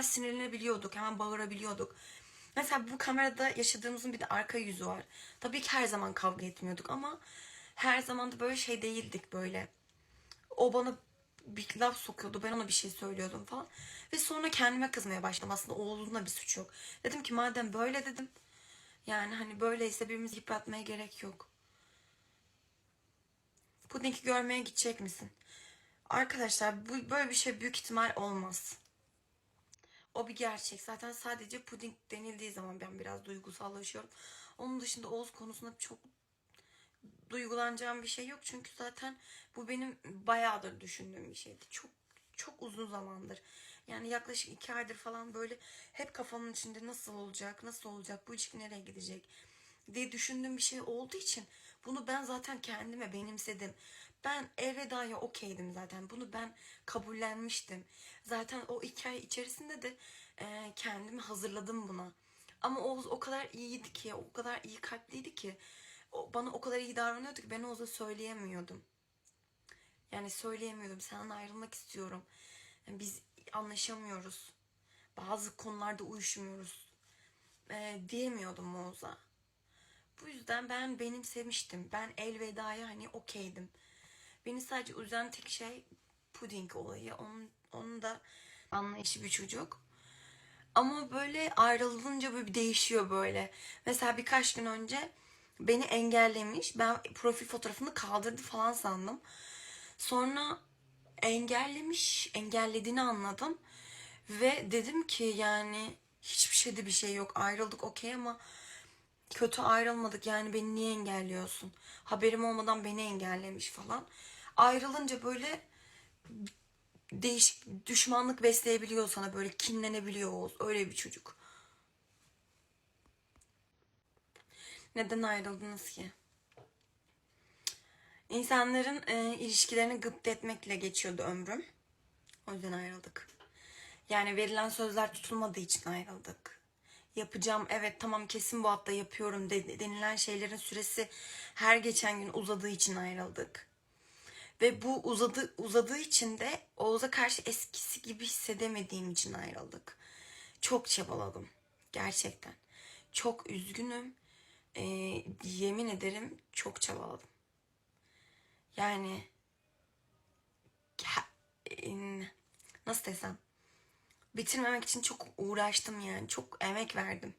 hemen sinirlenebiliyorduk, hemen bağırabiliyorduk. Mesela bu kamerada yaşadığımızın bir de arka yüzü var. Tabii ki her zaman kavga etmiyorduk ama her zaman da böyle şey değildik böyle. O bana bir laf sokuyordu, ben ona bir şey söylüyordum falan. Ve sonra kendime kızmaya başladım. Aslında oğlunun bir suçu yok. Dedim ki madem böyle dedim. Yani hani böyleyse birbirimizi yıpratmaya gerek yok. Puding'i görmeye gidecek misin? Arkadaşlar bu böyle bir şey büyük ihtimal olmaz. O bir gerçek. Zaten sadece puding denildiği zaman ben biraz duygusallaşıyorum. Onun dışında Oğuz konusunda çok duygulanacağım bir şey yok. Çünkü zaten bu benim bayağıdır düşündüğüm bir şeydi. Çok çok uzun zamandır. Yani yaklaşık iki aydır falan böyle hep kafamın içinde nasıl olacak, nasıl olacak, bu ilişki nereye gidecek diye düşündüğüm bir şey olduğu için bunu ben zaten kendime benimsedim. Ben elvedaya okeydim zaten. Bunu ben kabullenmiştim. Zaten o iki ay içerisinde de e, kendimi hazırladım buna. Ama Oğuz o kadar iyiydi ki, o kadar iyi kalpliydi ki. O, bana o kadar iyi davranıyordu ki ben Oğuz'a söyleyemiyordum. Yani söyleyemiyordum. Senden ayrılmak istiyorum. Yani biz anlaşamıyoruz. Bazı konularda uyuşmuyoruz. E, diyemiyordum Oğuz'a. Bu yüzden ben benimsemiştim. Ben elvedaya hani okeydim. Beni sadece üzen tek şey puding olayı. Onun, onun da anlayışı bir çocuk. Ama böyle ayrılınca böyle bir değişiyor böyle. Mesela birkaç gün önce beni engellemiş. Ben profil fotoğrafını kaldırdı falan sandım. Sonra engellemiş, engellediğini anladım. Ve dedim ki yani hiçbir şeyde bir şey yok. Ayrıldık okey ama kötü ayrılmadık. Yani beni niye engelliyorsun? Haberim olmadan beni engellemiş falan. Ayrılınca böyle değişik düşmanlık besleyebiliyor sana böyle kinlenebiliyor Oğuz. Öyle bir çocuk. Neden ayrıldınız ki? İnsanların e, ilişkilerini gıpt etmekle geçiyordu ömrüm. O yüzden ayrıldık. Yani verilen sözler tutulmadığı için ayrıldık. Yapacağım evet tamam kesin bu hafta yapıyorum de- denilen şeylerin süresi her geçen gün uzadığı için ayrıldık. Ve bu uzadı, uzadığı için de Oğuz'a karşı eskisi gibi hissedemediğim için ayrıldık. Çok çabaladım. Gerçekten. Çok üzgünüm. Ee, yemin ederim çok çabaladım. Yani en- nasıl desem bitirmemek için çok uğraştım yani. Çok emek verdim.